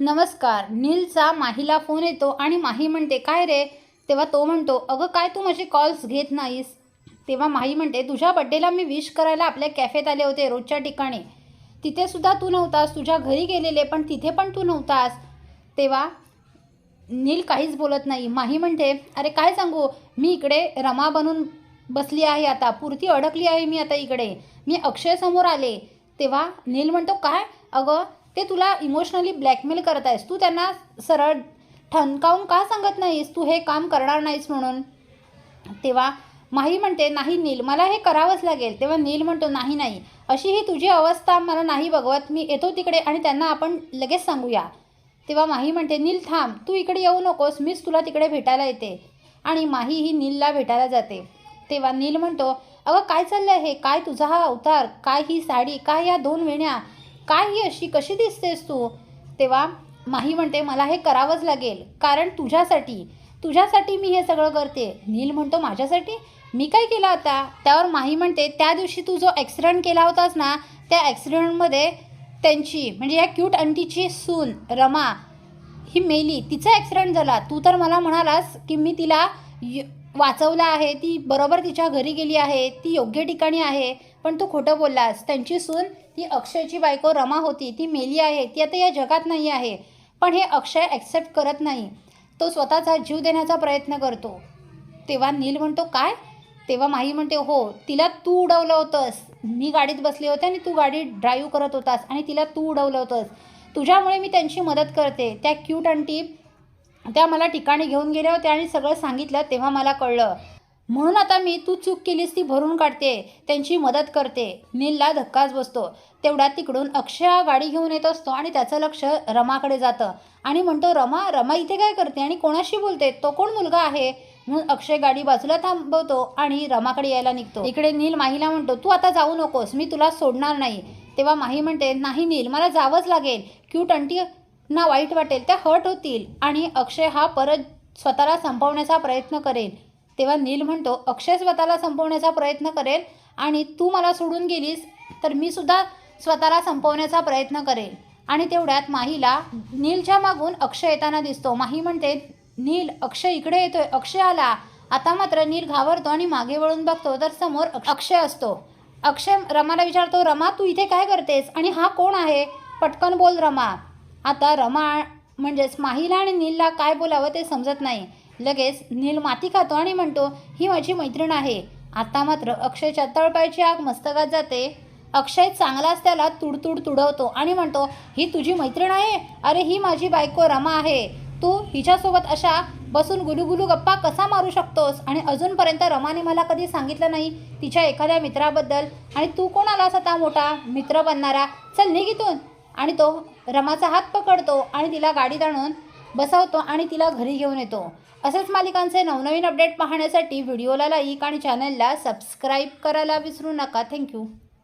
नमस्कार नीलचा माहीला फोन येतो आणि माही म्हणते काय रे? तेव्हा तो म्हणतो अगं काय तू माझे कॉल्स घेत नाहीस? तेव्हा माही म्हणते तुझ्या बड्डेला मी विश करायला आपल्या कॅफेत आले होते रोजच्या ठिकाणी. तिथे सुद्धा तू नव्हतास तुझ्या घरी गेलेले पण तिथे पण तू नव्हतास. तेव्हा नील काहीच बोलत नाही. माही म्हणते अरे काय सांगू? मी इकडे रमा बनून बसली आहे आता. पुरती अडकली आहे मी आता इकडे. मी अक्षयसमोर आले. तेव्हा नील म्हणतो काय? अगं ते तुला इमोशनली ब्लॅकमेल करत आहेस. तू त्यांना सरळ ठणकावून का सांगत नाहीस? तू हे काम करणार नाहीस म्हणून. तेव्हा माही म्हणते नाही नील मला हे करावंच लागेल. तेव्हा नील म्हणतो नाही नाही. अशी ही तुझी अवस्था मला नाही बघवत. मी येतो तिकडे आणि त्यांना आपण लगेच सांगूया. तेव्हा माही म्हणते नील थांब. तू इकडे येऊ नकोस. मीच तुला तिकडे भेटायला येते. आणि माही ही नीलला भेटायला जाते. तेव्हा नील म्हणतो अगं काय चाललं आहे काय तुझा हा अवतार? काय ही साडी? काय या दोन वेण्या? काय ही अशी कशी दिसतेस तू? तेव्हा माही म्हणते मला हे करावंच लागेल. कारण तुझ्यासाठी तुझ्यासाठी मी हे सगळं करते. नील म्हणतो माझ्यासाठी? मी काय केलं होता त्यावर माही म्हणते त्या दिवशी तू जो ॲक्सिडेंट केला होतास ना त्या ॲक्सिडेंटमध्ये त्यांची म्हणजे या क्यूट अंटीची सून रमा ही मेली तिचा ॲक्सिडेंट झाला. तू तर मला म्हणालास की मी तिला य- वाचवलं आहे ती बरोबर तिच्या घरी गेली आहे ती योग्य ठिकाणी आहे पण तू खोटं बोललास. त्यांची सून ती अक्षयची बायको रमा होती ती मेली आहे ती आता या जगात नाही आहे पण हे अक्षय ॲक्सेप्ट करत नाही. तो स्वतःचा जीव देण्याचा प्रयत्न करतो. तेव्हा नील म्हणतो काय? तेव्हा माही म्हणते हो तिला तू उडवलं होतंस. मी गाडीत बसले होते आणि तू गाडी ड्राईव्ह करत होतास आणि तिला तू उडवलं होतंस. तुझ्यामुळे मी त्यांची मदत करते. त्या क्यूट आणि टीप त्या मला ठिकाणी घेऊन गेल्या होत्या आणि सगळं सांगितलं तेव्हा मला कळलं. म्हणून आता मी तू चूक केलीस ती भरून काढते त्यांची मदत करते. नीलला धक्काच बसतो. तेवढ्यात तिकडून अक्षय गाडी घेऊन येत असतो आणि त्याचं लक्ष रमाकडे जातं. आणि म्हणतो रमा रमा इथे काय करते आणि कोणाशी बोलते? तो कोण मुलगा आहे? म्हणून अक्षय गाडी बाजूला थांबवतो आणि रमाकडे यायला निघतो. इकडे नील माहीला म्हणतो तू आता जाऊ नकोस मी तुला सोडणार नाही. तेव्हा माही म्हणते नाही नील मला जावंच लागेल. क्यूट अंटी ना वाईट वाटेल त्या हर्ट होतील. आणि अक्षय हा परत स्वतःला संपवण्याचा प्रयत्न करेल. तेव्हा नील म्हणतो अक्षय स्वतःला संपवण्याचा प्रयत्न करेल आणि तू मला सोडून गेलीस तर मी सुद्धा स्वतःला संपवण्याचा प्रयत्न करेल. आणि तेवढ्यात माहीला नीलच्या मागून अक्षय येताना दिसतो. माही म्हणते नील अक्षय इकडे येतोय. अक्षय आला. आता मात्र नील घाबरतो आणि मागे वळून बघतो तर समोर अक्षय असतो. अक्षय रमाला विचारतो रमा तू इथे काय करतेस? आणि हा कोण आहे? पटकन बोल रमा. आता रमा म्हणजेच माहीला आणि नीलला काय बोलावं ते समजत नाही. लगेच नील माती खातो आणि म्हणतो ही माझी मैत्रीण आहे. आता मात्र अक्षयच्या तळपायची आग मस्तकात जाते. अक्षय चांगलाच त्याला तुडतुड तुडवतो आणि म्हणतो ही तुझी मैत्रीण आहे? अरे ही माझी बायको रमा आहे. तू हिच्यासोबत अशा बसून गुलुगुलू गप्पा कसा मारू शकतोस? आणि अजूनपर्यंत रमाने मला कधी सांगितलं नाही तिच्या एखाद्या मित्राबद्दल. आणि तू कोण आलास आता मोठा मित्र बनणारा? चल निघितून आणि तो रमाचा हात पकडतो आणि तिला गाडीत आणून बसवतो आणि तिला घरी घेऊन येतो. असेच मालिकांचे नवनवीन अपडेट पाहण्यासाठी व्हिडिओला लाईक आणि चॅनलला सबस्क्राईब करायला विसरू नका. थँक्यू.